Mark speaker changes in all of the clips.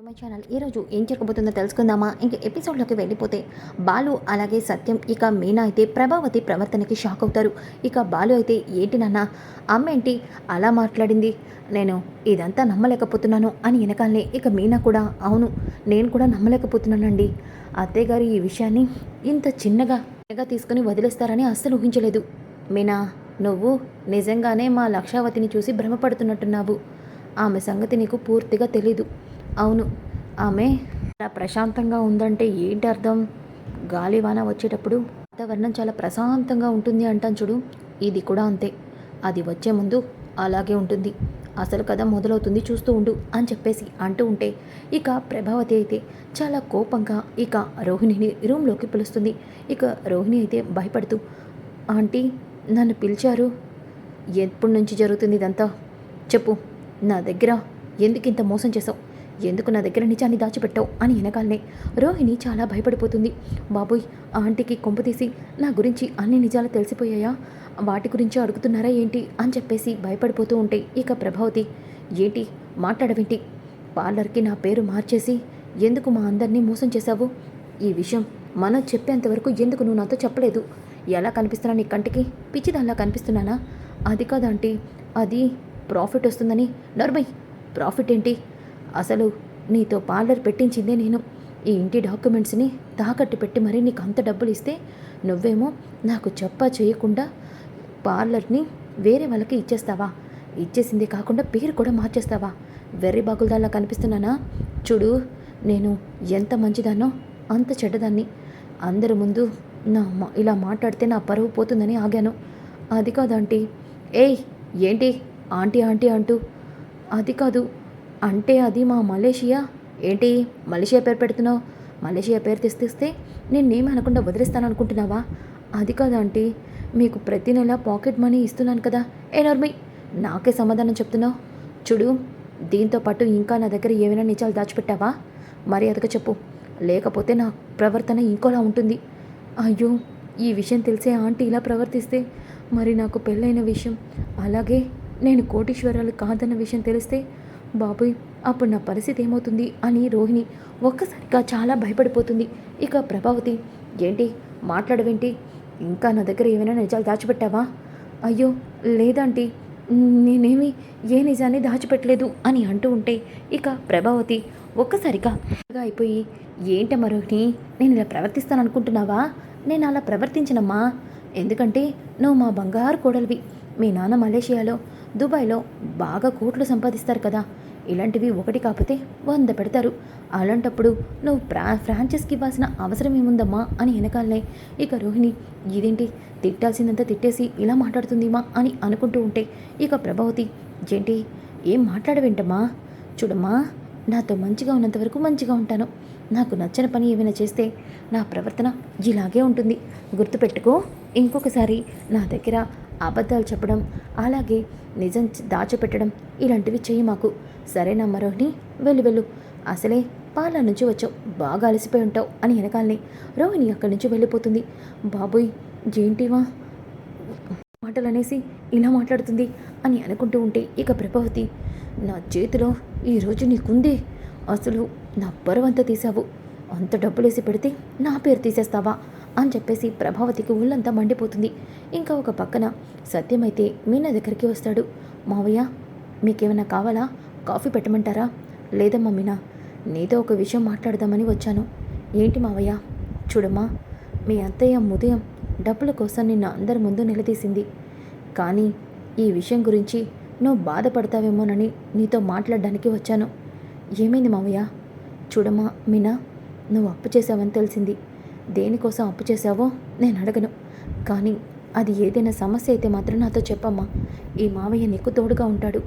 Speaker 1: To my channel ఈరోజు ఏం జరగబోతుందో తెలుసుకుందామా? ఇంక ఎపిసోడ్లోకి వెళ్ళిపోతే బాలు అలాగే సత్యం ఇక మీనా అయితే ప్రభావతి ప్రవర్తనకి షాక్ అవుతారు. ఇక బాలు అయితే ఏంటి నాన్న? అమ్మ ఏంటి అలా మాట్లాడింది. నేను ఇదంతా నమ్మలేకపోతున్నాను అని వెనకాలనే ఇక మీనా కూడా అవును నేను కూడా నమ్మలేకపోతున్నానండి. అత్తయ్య గారు ఈ విషయాన్ని ఇంత చిన్నగా చిన్నగా తీసుకుని వదిలేస్తారని అస్సలు ఊహించలేదు. మీనా నువ్వు నిజంగానే మా లక్షావతిని చూసి భ్రమపడుతున్నట్టున్నావు. ఆమె సంగతి నీకు పూర్తిగా తెలీదు. అవును. ఆమె చాలా ప్రశాంతంగా ఉందంటే ఏంటి అర్థం? గాలివాన వచ్చేటప్పుడు వాతావరణం చాలా ప్రశాంతంగా ఉంటుంది అంటాను చూడు. ఇది కూడా అంతే. అది వచ్చే ముందు అలాగే ఉంటుంది. అసలు కథ మొదలవుతుంది చూస్తూ ఉండు అని చెప్పేసి అంటూ ఉంటే ఇక ప్రభావతి అయితే చాలా కోపంగా ఇక రోహిణిని రూమ్లోకి పిలుస్తుంది. ఇక రోహిణి అయితే భయపడుతూ ఆంటీ నన్ను పిలిచారు? ఎప్పటి నుంచి జరుగుతుంది ఇదంతా? చెప్పు. నా దగ్గర ఎందుకు ఇంత మోసం చేసావు ఎందుకు నా దగ్గర నిజాన్ని దాచిపెట్టావు అని వెనకాలనే రోహిణి చాలా భయపడిపోతుంది. బాబోయ్ ఆంటీకి కొంపు తీసి నా గురించి అన్ని నిజాలు తెలిసిపోయాయా? వాటి గురించి అడుగుతున్నారా ఏంటి? అని చెప్పేసి భయపడిపోతూ ఉంటే ఇక ప్రభావతి ఏంటి? మాట్లాడవేంటి? పార్లర్కి నా పేరు మార్చేసి ఎందుకు మా అందరినీ మోసం చేశావు? ఈ విషయం మనం చెప్పేంతవరకు ఎందుకు నువ్వు నాతో చెప్పలేదు? ఎలా కనిపిస్తున్నా నీ కంటికి? పిచ్చిదాల్లా కనిపిస్తున్నానా? అది కాదంటే అది ప్రాఫిట్ వస్తుందని. నర్మయ్ ప్రాఫిట్ ఏంటి? అసలు నీతో పార్లర్ పెట్టించిందే నేను. ఈ ఇంటి డాక్యుమెంట్స్ని తాకట్టు పెట్టి మరీ నీకు అంత డబ్బులు ఇస్తే నువ్వేమో నాకు చెప్పా చేయకుండా పార్లర్ని వేరే వాళ్ళకి ఇచ్చేస్తావా? ఇచ్చేసిందే కాకుండా పేరు కూడా మార్చేస్తావా? వెర్రి బాగులదాల్లా కనిపిస్తున్నానా? చూడు నేను ఎంత మంచిదానో అంత చెడ్డదాన్ని. అందరి ముందు నా ఇలా మాట్లాడితే నా పరువు పోతుందని ఆగాను. అది కాదు ఆంటీ. ఏయ్ ఏంటి? ఆంటీ ఆంటీ అంటూ. అది కాదు అంటే అది మా మలేషియా? ఏంటి? మలేషియా పేరు పెడుతున్నావు? మలేషియా పేరు తెస్తిస్తే నేను అనకుండా వదిలేస్తాను అనుకుంటున్నావా అది కాదు ఆంటీ? మీకు ప్రతి నెల పాకెట్ మనీ ఇస్తున్నాను కదా ఏ నాకే సమాధానం చెప్తున్నావు. చూడు దీంతో పాటు ఇంకా నా దగ్గర ఏమైనా నిజాలు దాచిపెట్టావా? మర్యాదగా చెప్పు. లేకపోతే నా ప్రవర్తన ఇంకోలా ఉంటుంది. అయ్యో ఈ విషయం తెలిసే ఆంటీ ఇలా ప్రవర్తిస్తే మరి నాకు పెళ్ళైన విషయం అలాగే నేను కోటీశ్వరాలు కాదన్న విషయం తెలిస్తే బాబోయ్ అప్పుడు నా పరిస్థితి ఏమవుతుంది అని రోహిణి ఒక్కసారిగా చాలా భయపడిపోతుంది. ఇక ప్రభావతి ఏంటి? మాట్లాడవేంటి? ఇంకా నా దగ్గర ఏమైనా నిజాలు దాచిపెట్టావా? అయ్యో లేదంటీ నేనేమి ఏ నిజాన్ని దాచిపెట్టలేదు అని అంటూ ఉంటే ఇక ప్రభావతి ఒక్కసారిగా అయిపోయి ఏంటి మరోహిణి నేను ఇలా ప్రవర్తిస్తాను అనుకుంటున్నావా నేను అలా ప్రవర్తించనమ్మా. ఎందుకంటే నువ్వు మా బంగారు కోడలివి. మీ నాన్న మలేషియాలో దుబాయ్లో బాగా కోట్లు సంపాదిస్తారు కదా. ఇలాంటివి ఒకటి కాకపోతే వంద పెడతారు. అలాంటప్పుడు నువ్వు ప్రా ఫ్రాంచైజ్కి ఇవ్వాల్సిన అవసరం ఏముందమ్మా అని వెనకాలనే ఇక రోహిణి ఇదేంటి? తిట్టాల్సిందంతా తిట్టేసి ఇలా మాట్లాడుతుందిమా అని అనుకుంటూ ఉంటే ఇక ప్రభావతి ఏంటి ఏం మాట్లాడవేంటమ్మా? చూడమ్మా నాతో మంచిగా ఉన్నంత వరకు మంచిగా ఉంటాను. నాకు నచ్చని పని ఏమైనా చేస్తే నా ప్రవర్తన ఇలాగే ఉంటుంది. గుర్తుపెట్టుకో. ఇంకొకసారి నా దగ్గర అబద్ధాలు చెప్పడం అలాగే నిజం దాచిపెట్టడం ఇలాంటివి చెయ్యి మాకు. సరేనా మరోహిని వెళ్ళు వెళ్ళు. అసలే పార్లర్ నుంచి వచ్చావు. బాగా అలసిపోయి ఉంటావు అని వెనకాలని రోహిణి అక్కడి నుంచి వెళ్ళిపోతుంది. బాబోయ్ ఏంటివా? మాటలు అనేసి ఇలా మాట్లాడుతుంది అని అనుకుంటూ ఉంటే ఇక ప్రభావతి నా చేతిలో ఈరోజు నీకుందే. అసలు నా పరువంతా తీసావు అంత డబ్బులేసి పెడితే నా పేరు తీసేస్తావా? అని చెప్పేసి ప్రభావతికి ఒళ్ళంతా మండిపోతుంది. ఇంకా ఒక పక్కన సత్యమైతే మీనా దగ్గరికి వస్తాడు. మావయ్య మీకేమైనా కావాలా? కాఫీ పెట్టమంటారా? లేదమ్మా మీనా నీతో ఒక విషయం మాట్లాడదామని వచ్చాను. ఏంటి మావయ్య? చూడమ్మా మీ అత్తయ్య ఉదయం డబ్బుల కోసం నిన్ను అందరి ముందు నిలదీసింది. కానీ ఈ విషయం గురించి నువ్వు బాధపడతావేమోనని నీతో మాట్లాడడానికి వచ్చాను. ఏమైంది మావయ్య? చూడమ్మా మీనా నువ్వు అప్పు చేసావని తెలిసింది. దేనికోసం అప్పు చేసావో నేను అడగను. కానీ అది ఏదైనా సమస్య అయితే మాత్రం నాతో చెప్పమ్మా. ఈ మావయ్య నీకు తోడుగా ఉంటాడు.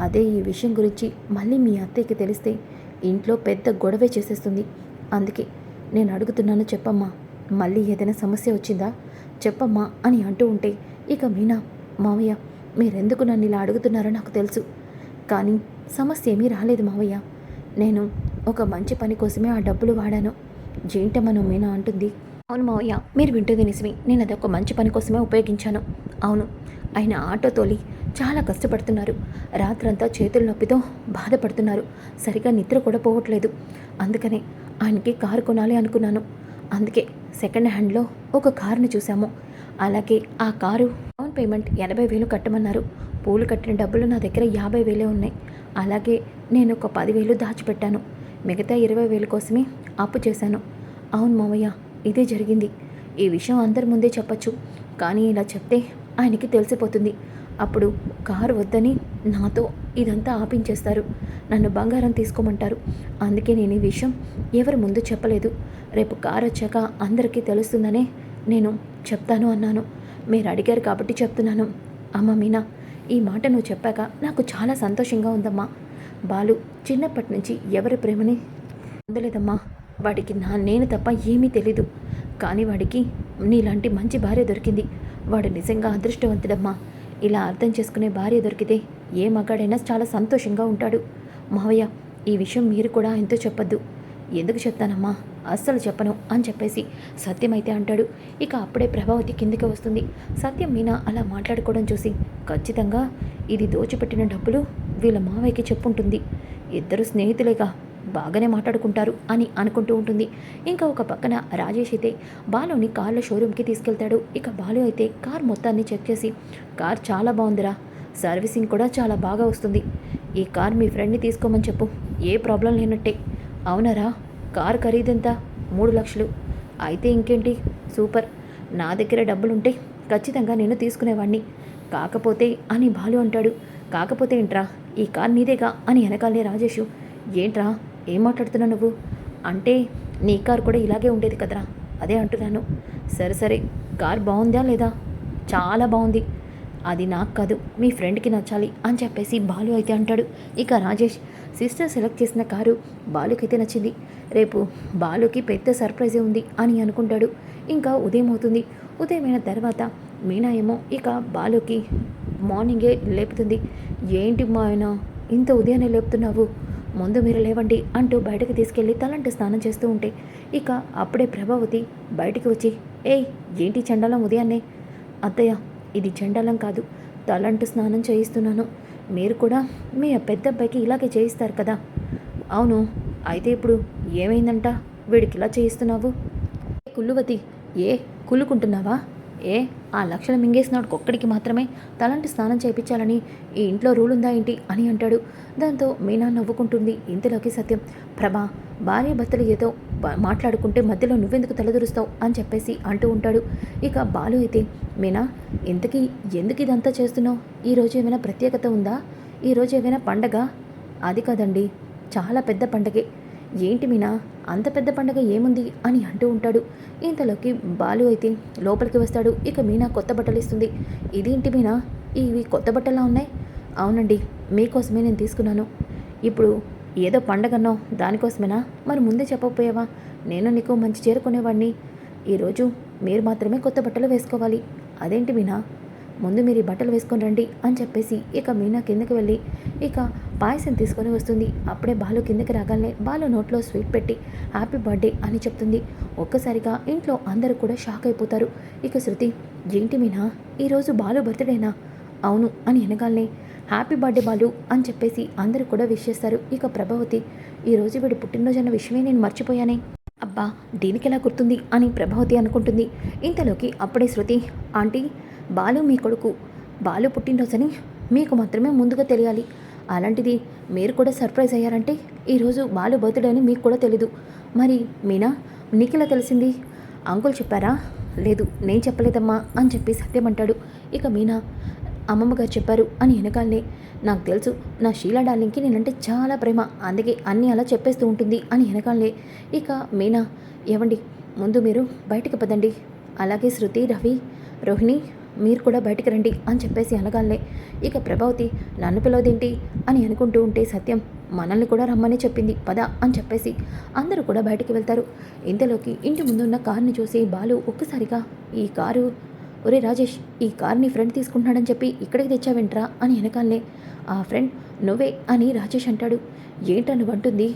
Speaker 1: అదే ఈ విషయం గురించి మళ్ళీ మీ అత్తయ్యకి తెలిస్తే ఇంట్లో పెద్ద గొడవే చేసేస్తుంది. అందుకే నేను అడుగుతున్నాను చెప్పమ్మా మళ్ళీ ఏదైనా సమస్య వచ్చిందా? చెప్పమ్మా అని అంటూ ఉంటే ఇక మీనా మావయ్య మీరెందుకు నన్ను ఇలా అడుగుతున్నారో నాకు తెలుసు. కానీ సమస్య ఏమీ రాలేదు మావయ్య. నేను ఒక మంచి పని కోసమే ఆ డబ్బులు వాడాను. ఏంటమ్మా మీనా అంటుంది. అవును మావయ్య మీరు వింటుంది నిజమే. నేను అదొక మంచి పని కోసమే ఉపయోగించాను. అవును ఆయన ఆటో తోలి చాలా కష్టపడుతున్నారు. రాత్రంతా చేతుల నొప్పితో బాధపడుతున్నారు. సరిగా నిద్ర కూడా పోవట్లేదు. అందుకనే ఆయనకి కారు కొనాలి అనుకున్నాను. అందుకే సెకండ్ హ్యాండ్లో ఒక కారుని చూసాము అలాగే ఆ కారు డౌన్ పేమెంట్ ఎనభై వేలు కట్టమన్నారు. పూలు కట్టిన డబ్బులు నా దగ్గర యాభై వేలే ఉన్నాయి. అలాగే నేను ఒక పదివేలు దాచిపెట్టాను. మిగతా ఇరవై వేల కోసమే అప్పు చేశాను. అవును మావయ్య ఇదే జరిగింది. ఈ విషయం అందరి ముందే చెప్పచ్చు. కానీ ఇలా చెప్తే ఆయనకి తెలిసిపోతుంది. అప్పుడు కారు వద్దని నాతో ఇదంతా ఆపించేస్తారు. నన్ను బంగారం తీసుకోమంటారు. అందుకే నేను ఈ విషయం ఎవరి ముందు చెప్పలేదు. రేపు కారు వచ్చాక అందరికీ తెలుస్తుందనే నేను చెప్తాను అన్నాను. మీరు అడిగారు కాబట్టి చెప్తున్నాను. అమ్మ మీనా ఈ మాట నువ్వు చెప్పాక నాకు చాలా సంతోషంగా ఉందమ్మా. బాలు చిన్నప్పటి నుంచి ఎవరి ప్రేమని పొందలేదమ్మా. వాడికి నా నేను తప్ప ఏమీ తెలీదు. కానీ వాడికి నీలాంటి మంచి భార్య దొరికింది. వాడు నిజంగా అదృష్టవంతుడమ్మా. ఇలా అర్థం చేసుకునే భార్య దొరికితే ఏ మగాడైనా చాలా సంతోషంగా ఉంటాడు. మావయ్య ఈ విషయం మీరు కూడా ఎంతో చెప్పొద్దు. ఎందుకు చెప్తానమ్మా? అస్సలు చెప్పను అని చెప్పేసి సత్యమైతే అంటాడు. ఇక అప్పుడే ప్రభావతి కిందకి వస్తుంది. సత్యం మీనా అలా మాట్లాడుకోవడం చూసి ఖచ్చితంగా ఇది దోచిపెట్టిన డబ్బులు వీళ్ళ మావయ్యకి చెప్పుంటుంది. ఇద్దరు స్నేహితులేగా. బాగానే మాట్లాడుకుంటారు అని అనుకుంటూ ఉంటుంది. ఇంకా ఒక పక్కన రాజేష్ అయితే బాలుని కార్ల షోరూమ్కి తీసుకెళ్తాడు. ఇక బాలు అయితే కార్ మొత్తాన్ని చెక్ చేసి కార్ చాలా బాగుందిరా. సర్వీసింగ్ కూడా చాలా బాగా వస్తుంది. ఈ కార్ మీ ఫ్రెండ్ని తీసుకోమని చెప్పు. ఏ ప్రాబ్లం లేనట్టే. అవునరా కార్ ఖరీదెంత? మూడు లక్షలు. అయితే ఇంకేంటి? సూపర్. నా దగ్గర డబ్బులుంటే ఖచ్చితంగా నేను తీసుకునేవాడిని కాకపోతే అని బాలు అంటాడు. కాకపోతే ఏంట్రా? ఈ కార్ నీదేగా? అని వెనకాలనే రాజేషు. ఏంట్రా? ఏం మాట్లాడుతున్నావు నువ్వు? అంటే నీ కార్ కూడా ఇలాగే ఉండేది కదరా. అదే అంటున్నాను. సరే సరే. కార్ బాగుందా లేదా? చాలా బాగుంది. అది నాకు కాదు మీ ఫ్రెండ్కి నచ్చాలి అని చెప్పేసి బాలు అయితే అంటాడు. ఇక రాజేష్ సిస్టర్ సెలెక్ట్ చేసిన కారు బాలుకైతే నచ్చింది. రేపు బాలుకి పెద్ద సర్ప్రైజే ఉంది అని అనుకుంటాడు. ఇంకా ఉదయం అవుతుంది. ఉదయమైన తర్వాత మీనా ఏమో ఇక బాలుకి మార్నింగే లేపుతుంది. ఏంటి మా ఆయన ఇంత ఉదయాన్నే లేపుతున్నావు? ముందు మీరు లేవండి అంటూ బయటకు తీసుకెళ్ళి తలంటి స్నానం చేస్తూ ఉంటే ఇక అప్పుడే ప్రభావతి బయటికి వచ్చి ఏయ్ ఏంటి చండాలం ఉదయాన్నే? అత్తయ్య ఇది చండాలం కాదు తలంటు స్నానం చేయిస్తున్నాను. మీరు కూడా మీ పెద్ద అబ్బాయికి ఇలాగే చేయిస్తారు కదా? అవును అయితే ఇప్పుడు ఏమైందంట? వీడికి ఇలా చేయిస్తున్నావు? ఏ కుల్లువతి ఏ కుళ్ళుకుంటున్నావా? ఏ ఆ లక్షలు మింగేసినాడు ఒక్కడికి మాత్రమే. తలంటి స్నానం చేయించాలని ఈ ఇంట్లో రూల్ ఉందా ఏంటి అని అంటాడు. దాంతో మీనా నవ్వుకుంటుంది. ఇంతలోకి సత్యం ప్రభా భార్య భర్తలు ఏదో మాట్లాడుకుంటే మధ్యలో నువ్వెందుకు తలదురుస్తావు అని చెప్పేసి అంటూ ఉంటాడు. ఇక బాలు అయితే మీనా ఇంతకీ ఎందుకు ఇదంతా చేస్తున్నావు? ఈరోజు ఏమైనా ప్రత్యేకత ఉందా? ఈరోజు ఏమైనా పండగ? అది కాదండి చాలా పెద్ద పండగే. ఏంటి మీనా? అంత పెద్ద పండగ ఏముంది? అని అంటూ ఉంటాడు. ఇంతలోకి బాలు అయితే లోపలికి వస్తాడు. ఇక మీనా కొత్త బట్టలు ఇస్తుంది. ఇదేంటి మీనా? ఇవి కొత్త బట్టలా ఉన్నాయి? అవునండి మీకోసమే నేను తీసుకున్నాను. ఇప్పుడు ఏదో పండగన్నో దానికోసమేనా? మరి ముందే చెప్పకపోయావా? నేను నీకు మంచి చేరుకునేవాడిని ఈరోజు మీరు మాత్రమే కొత్త బట్టలు వేసుకోవాలి. అదేంటి మీనా? ముందు మీరు ఈ బట్టలు వేసుకొని రండి అని చెప్పేసి ఇక మీనా కిందకి వెళ్ళి ఇక పాయసం తీసుకొని వస్తుంది. అప్పుడే బాలు కిందకి రాగానే బాలు నోట్లో స్వీట్ పెట్టి హ్యాపీ బర్త్డే అని చెప్తుంది. ఒక్కసారిగా ఇంట్లో అందరూ కూడా షాక్ అయిపోతారు. ఇక శృతి ఏంటి మీనా? ఈరోజు బాలు బర్త్డేనా అవును అని అనగానే హ్యాపీ బర్త్డే బాలు అని చెప్పేసి అందరూ కూడా విష్ చేస్తారు. ఇక ప్రభావతి ఈరోజు వీడి పుట్టినరోజు అన్న విషయమే నేను మర్చిపోయానే. అబ్బా దీనికి ఎలా గుర్తుంది? అని ప్రభావతి అనుకుంటుంది. ఇంతలోకి అప్పుడే శృతి ఆంటీ బాలు మీ కొడుకు. బాలు పుట్టినరోజని మీకు మాత్రమే ముందుగా తెలియాలి. అలాంటిది మీరు కూడా సర్ప్రైజ్ అయ్యారంటే ఈరోజు బాలు బర్త్డే అని మీకు కూడా తెలీదు. మరి మీనా నీకెలా తెలిసింది? అంకుల్ చెప్పారా? లేదు నేను చెప్పలేదమ్మా అని చెప్పి సత్యం అంటాడు. ఇక మీనా అమ్మమ్మ గారు చెప్పారు అని వెనకాలనే. నాకు తెలుసు నా షీలా డార్లింగ్కి నేనంటే చాలా ప్రేమ. అందుకే అన్నీ అలా చెప్పేస్తూ ఉంటుంది అని వెనకాలనే. ఇక మీనా ఏవండి ముందు మీరు బయటికి పదండి. అలాగే శృతి రవి రోహిణి మీరు కూడా బయటికి రండి అని చెప్పేసి అనగానే ఇక ప్రభావతి నన్ను పిలవదేంటి? అని అనుకుంటూ ఉంటే సత్యం మనల్ని కూడా రమ్మని చెప్పింది. పద అని చెప్పేసి అందరూ కూడా బయటికి వెళ్తారు. ఇంతలోకి ఇంటి ముందున్న కారుని చూసి బాలు ఒక్కసారిగా ఈ కారు ఒరే రాజేష్ ఈ కార్ని ఫ్రెండ్ తీసుకుంటున్నాడని చెప్పి ఇక్కడికి తెచ్చావేంట్రా? అని వెనకాలనే ఆ ఫ్రెండ్ నువ్వే అని రాజేష్ అంటాడు. ఏంటా నువ్వు అంటుంది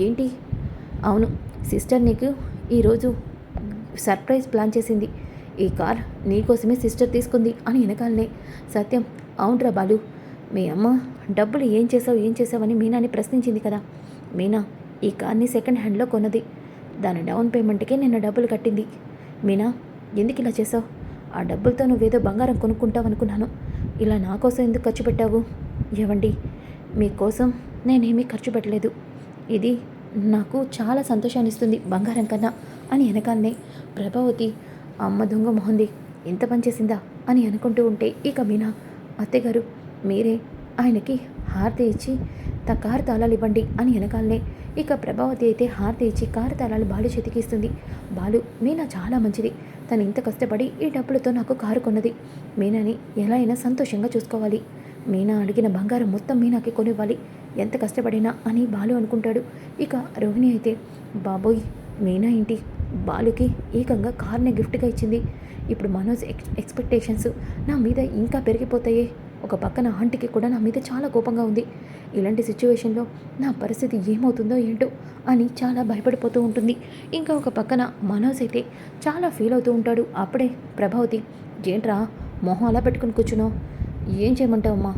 Speaker 1: ఏంటి? అవును సిస్టర్ నీకు ఈరోజు సర్ప్రైజ్ ప్లాన్ చేసింది. ఈ కార్ నీకోసమే సిస్టర్ తీసుకుంది అని వెనకాలనే. సత్యం అవునరా బాలు. మీ అమ్మ డబ్బులు ఏం చేసావు ఏం చేసావని మీనాని ప్రశ్నించింది కదా. మీనా ఈ కార్ని సెకండ్ హ్యాండ్లో కొన్నది. దాని డౌన్ పేమెంట్కే నిన్న డబ్బులు కట్టింది. మీనా ఎందుకు ఇలా చేసావు? ఆ డబ్బులతో నువ్వేదో బంగారం కొనుక్కుంటావు అనుకున్నాను. ఇలా నా కోసం ఎందుకు ఖర్చు పెట్టావు? ఏవండి? మీకోసం నేనేమీ ఖర్చు పెట్టలేదు. ఇది నాకు చాలా సంతోషాన్ని ఇస్తుంది బంగారం కన్నా అని వెనకాలనే. ప్రభావతి అమ్మ దొంగ మొహంది ఎంత పనిచేసిందా అని అనుకుంటూ ఉంటే ఇక మీనా అత్తగారు మీరే ఆయనకి హారతి ఇచ్చి త కారు తాళాలు ఇవ్వండి అని వెనకాలనే ఇక ప్రభావతి అయితే హారతి ఇచ్చి కారు తాళాలు బాలు చేతికిస్తుంది బాలు మీనా చాలా మంచిది. తను ఇంత కష్టపడి ఈ డబ్బులతో నాకు కారు కొన్నది. మీనాని ఎలా అయినా సంతోషంగా చూసుకోవాలి. మీనా అడిగిన బంగారం మొత్తం మీనాకి కొనివ్వాలి. ఎంత కష్టపడినా అని బాలు అనుకుంటాడు. ఇక రోహిణి అయితే బాబోయ్ మీనా ఏంటి? బాలుకి ఏకంగా కార్ని గిఫ్ట్గా ఇచ్చింది. ఇప్పుడు మనోజ్ ఎక్స్ ఎక్స్పెక్టేషన్స్ నా మీద ఇంకా పెరిగిపోతాయే. ఒక పక్కన ఆంటీకి కూడా నా మీద చాలా కోపంగా ఉంది. ఇలాంటి సిచ్యువేషన్లో నా పరిస్థితి ఏమవుతుందో ఏంటో అని చాలా భయపడిపోతూ ఉంటుంది. ఇంకా ఒక పక్కన మనోజ్ అయితే చాలా ఫీల్ అవుతూ ఉంటాడు. అప్పుడే ప్రభావతి ఏంట్రా మొహం అలా పెట్టుకుని కూర్చున్నావు? ఏం చేయమంటావమ్మా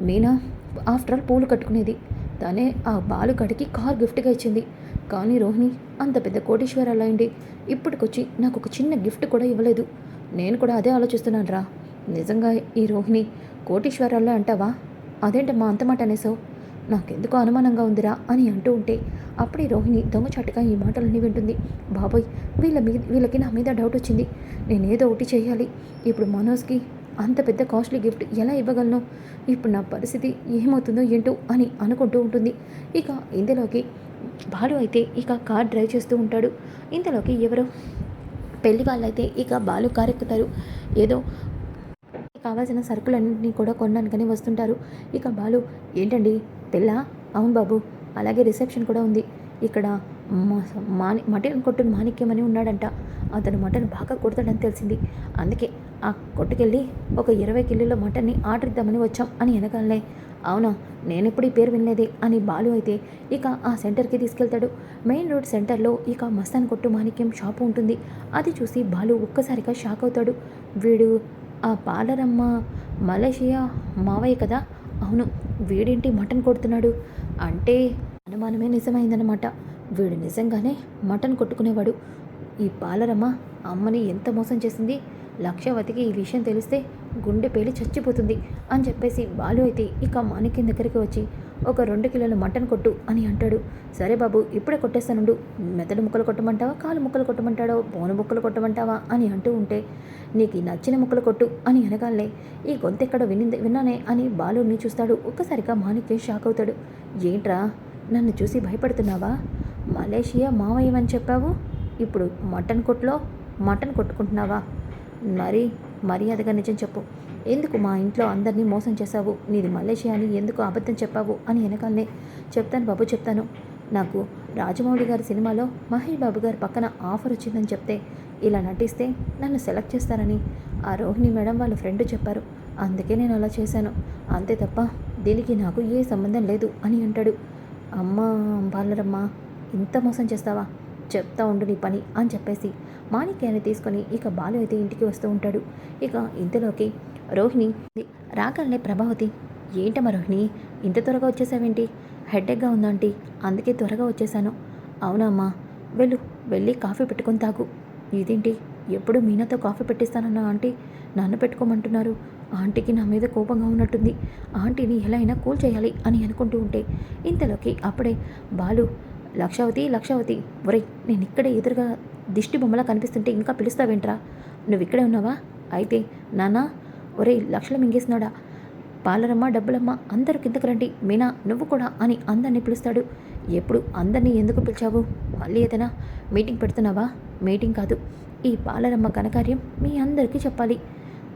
Speaker 1: మీనా ఆఫ్టర్ ఆల్ పూలు కట్టుకునేది. తనే ఆ బాలుగడికి కార్ గిఫ్ట్గా ఇచ్చింది. కానీ రోహిణి అంత పెద్ద కోటీశ్వరాలు అయింది ఇప్పటికొచ్చి నాకు ఒక చిన్న గిఫ్ట్ కూడా ఇవ్వలేదు. నేను కూడా అదే ఆలోచిస్తున్నాను రా నిజంగా ఈ రోహిణి కోటీశ్వరాల్లో అంటావా? అదేంటమ్మా అంత మాట అనేసావు నాకెందుకో అనుమానంగా ఉందిరా అని అంటూ ఉంటే అప్పుడే రోహిణి దొంగచాటుగా ఈ మాటలన్నీ వింటుంది. బాబోయ్ వీళ్ళ మీద వీళ్ళకి నా మీద డౌట్ వచ్చింది. నేనేదో ఒకటి చేయాలి. ఇప్పుడు మనోజ్కి అంత పెద్ద కాస్ట్లీ గిఫ్ట్ ఎలా ఇవ్వగలను? ఇప్పుడు నా పరిస్థితి ఏమవుతుందో ఏంటో అని అనుకుంటూ ఉంటుంది. ఇక ఇందులోకి బాలు అయితే ఇక కార్ డ్రైవ్ చేస్తూ ఉంటాడు. ఇంతలోకి ఎవరో పెళ్ళి వాళ్ళైతే ఇక బాలు కారు ఎక్కుతారు. ఏదో కావాల్సిన సరుకులన్నింటినీ కూడా కొనడానికని వస్తుంటారు. ఇక బాలు ఏంటండి? పెళ్ళా? అవును బాబు అలాగే రిసెప్షన్ కూడా ఉంది. ఇక్కడ మా- మాని మటన్ కొట్టుని మాణిక్యం అని ఉన్నాడంట. అతను మటన్ బాగా కొడతాడని తెలిసింది. అందుకే ఆ కొట్టుకెళ్ళి ఒక ఇరవై కిలోల మటన్ని ఆర్డర్ ఇద్దామని వచ్చాం అని వెనకాలనే అవునా నేనెప్పుడు ఈ పేరు వినలేదే అని బాలు అయితే ఇక ఆ సెంటర్కి తీసుకెళ్తాడు. మెయిన్ రోడ్ సెంటర్లో ఇక మస్తాన్ కొట్టు మాణిక్యం షాపు ఉంటుంది. అది చూసి బాలు ఒక్కసారిగా షాక్ అవుతాడు. వీడు ఆ పాలరమ్మ మలేషియా మావయ్య కదా? అవును వీడేంటి మటన్ కొడుతున్నాడు? అంటే అనుమానమే నిజమైందనమాట వీడు నిజంగానే మటన్ కొట్టుకునేవాడు. ఈ పాలరమ్మ అమ్మని ఎంత మోసం చేసింది? లక్షవతికి ఈ విషయం తెలిస్తే గుండె పేలి చచ్చిపోతుంది అని చెప్పేసి బాలు అయితే ఇక మాణిక్యం దగ్గరికి వచ్చి ఒక రెండు కిలోల మటన్ కొట్టు అని అంటాడు. సరే బాబు ఇప్పుడే కొట్టేస్తానుండు. మెదడు ముక్కలు కొట్టమంటావా కాలు ముక్కలు కొట్టమంటాడో బోను ముక్కలు కొట్టమంటావా అని అంటూ ఉంటే నీకు నచ్చిన ముక్కలు కొట్టు అని అనగానే ఈ గొంతు ఎక్కడో వినింది విన్నానే అని బాలుని చూస్తాడు. ఒక్కసారిగా మాణిక్యం షాక్ అవుతాడు. ఏంట్రా నన్ను చూసి భయపడుతున్నావా? మలేషియా మావయ్యమని చెప్పావు? ఇప్పుడు మటన్ కొట్లో మటన్ కొట్టుకుంటున్నావా? మరి మర్యాదగా నిజం చెప్పు. ఎందుకు మా ఇంట్లో అందరినీ మోసం చేశావు? నీది మలేషియా అని ఎందుకు అబద్ధం చెప్పావు? అని వెనకాలనే చెప్తాను బాబు చెప్తాను. నాకు రాజమౌళి గారి సినిమాలో మహేష్ బాబు గారి పక్కన ఆఫర్ వచ్చిందని చెప్తే ఇలా నటిస్తే నన్ను సెలెక్ట్ చేస్తారని ఆ రోహిణి మేడం వాళ్ళ ఫ్రెండ్ చెప్పారు. అందుకే నేను అలా చేశాను. అంతే తప్ప దీనికి నాకు ఏ సంబంధం లేదు అని అంటాడు. అమ్మ బాలరమ్మ ఇంత మోసం చేస్తావా? చెప్తా ఉండు నీ పని అని చెప్పేసి మాణిక్యాన్ని తీసుకొని ఇక బాలు అయితే ఇంటికి వస్తూ ఉంటాడు. ఇక ఇంతలోకి రోహిణి రాగానే ప్రభావతి ఏంటమ్మా రోహిణి ఇంత త్వరగా వచ్చేసావేంటి? హెడ్ఏక్గా ఉందా ఆంటీ? అందుకే త్వరగా వచ్చేసాను. అవునా అమ్మా వెళ్ళు వెళ్ళి కాఫీ పెట్టుకొని తాగు. ఇదేంటి? ఎప్పుడు మీనాతో కాఫీ పెట్టిస్తానన్న ఆంటీ? నన్ను పెట్టుకోమంటున్నారు. ఆంటీకి నా మీద కోపంగా ఉన్నట్టుంది. ఆంటీని ఎలా అయినా కూల్ చేయాలి అని అనుకుంటూ ఉంటే ఇంతలోకి అప్పుడే బాలు లక్షావతి లక్షావతి ఒరేయ్ నేను ఇక్కడే ఎదురుగా దిష్టి బొమ్మలా కనిపిస్తుంటే ఇంకా పిలుస్తావేంట్రా? నువ్వు ఇక్కడే ఉన్నావా? అయితే నానా ఒరేయ్ లక్షలు మింగేసినాడా పాలరమ్మ డబ్బులమ్మ అందరూ కిందకు రండి. మీనా నువ్వు కూడా అని అందరినీ పిలుస్తాడు. ఎప్పుడు అందరినీ ఎందుకు పిలిచావు? మళ్ళీ ఏదైనా మీటింగ్ పెడుతున్నావా? మీటింగ్ కాదు. ఈ పాలరమ్మ ఘనకార్యం మీ అందరికీ చెప్పాలి.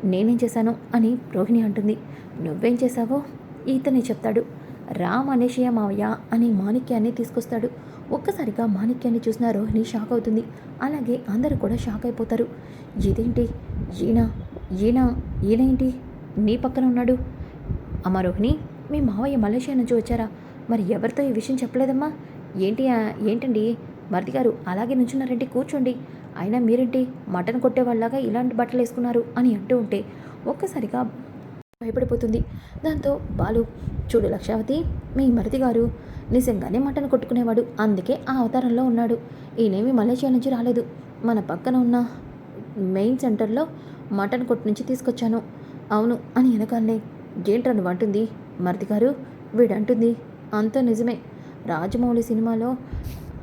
Speaker 1: నేనేం చేశాను అని రోహిణి అంటుంది. నువ్వేం చేశావో ఈతనే చెప్తాడు. రామ్ అనేషయ మావయ్య అని మాణిక్యాన్ని తీసుకొస్తాడు. ఒక్కసారిగా మాణిక్యాన్ని చూసిన రోహిణి షాక్ అవుతుంది. అలాగే అందరూ కూడా షాక్ అయిపోతారు. ఇదేంటి? ఈయన ఈయన ఈయనేంటి? నీ పక్కన ఉన్నాడు. అమ్మ రోహిణి మీ మావయ్య మలేషియా నుంచి వచ్చారా? మరి ఎవరితో ఈ విషయం చెప్పలేదమ్మా? ఏంటి ఏంటండి? మరిది గారు అలాగే నుంచున్నారంటే కూర్చోండి. అయినా మీరేంటి? మటన్ కొట్టేవాళ్ళగా ఇలాంటి బట్టలు వేసుకున్నారు అని అంటూ ఉంటే ఒక్కసారిగా భయపడిపోతుంది. దాంతో బాలు చూడు లక్షావతి మీ మరిది గారు నిజంగానే మటన్ కొట్టుకునేవాడు. అందుకే ఆ అవతారంలో ఉన్నాడు. ఈయనేమి మలేషియా నుంచి రాలేదు. మన పక్కన ఉన్న మెయిన్ సెంటర్లో మటన్ కొట్టు నుంచి తీసుకొచ్చాను. అవును అని వెనకాలనే ఏంట్రా నువ్వు అంటుంది. మరిది గారు వీడంటుంది. అంతా నిజమే. రాజమౌళి సినిమాలో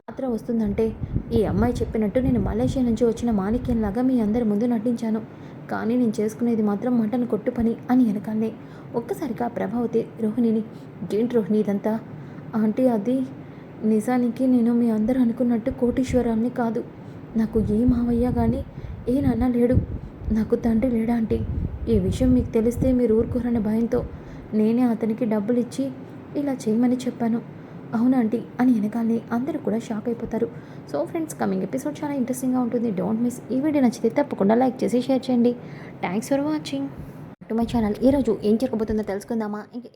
Speaker 1: పాత్ర వస్తుందంటే ఈ అమ్మాయి చెప్పినట్టు నేను మలేషియా నుంచి వచ్చిన మాణిక్యంలాగా మీ అందరి ముందు నటించాను. కానీ నేను చేసుకునేది మాత్రం మటన్ కొట్టు పని అని వెనకాలనే ఒక్కసారిగా ప్రభావతి రోహిణిని ఏంటి రోహిణి ఇదంతా? ఆంటీ అది నిజానికి నేను మీ అందరూ అనుకున్నట్టు కోటీశ్వరాన్ని కాదు. నాకు ఏ మావయ్య కానీ ఏ నాన్న లేడు. నాకు తండ్రి లేడా ఆంటీ? ఈ విషయం మీకు తెలిస్తే మీరు ఊరుకోరనే భయంతో నేనే అతనికి డబ్బులు ఇచ్చి ఇలా చేయమని చెప్పాను. అవునంటీ అని వెనకాలనే అందరూ కూడా షాక్ అయిపోతారు. సో ఫ్రెండ్స్ కమింగ్ ఎపిసోడ్ చాలా ఇంట్రెస్టింగ్గా ఉంటుంది. డోంట్ మిస్ ఈ వీడియో నచ్చితే తప్పకుండా లైక్ చేసి షేర్ చేయండి. Thanks for watching. To my channel. ఈరోజు ఏం జరగబోతుందో తెలుసుకుందామా? ఇంకా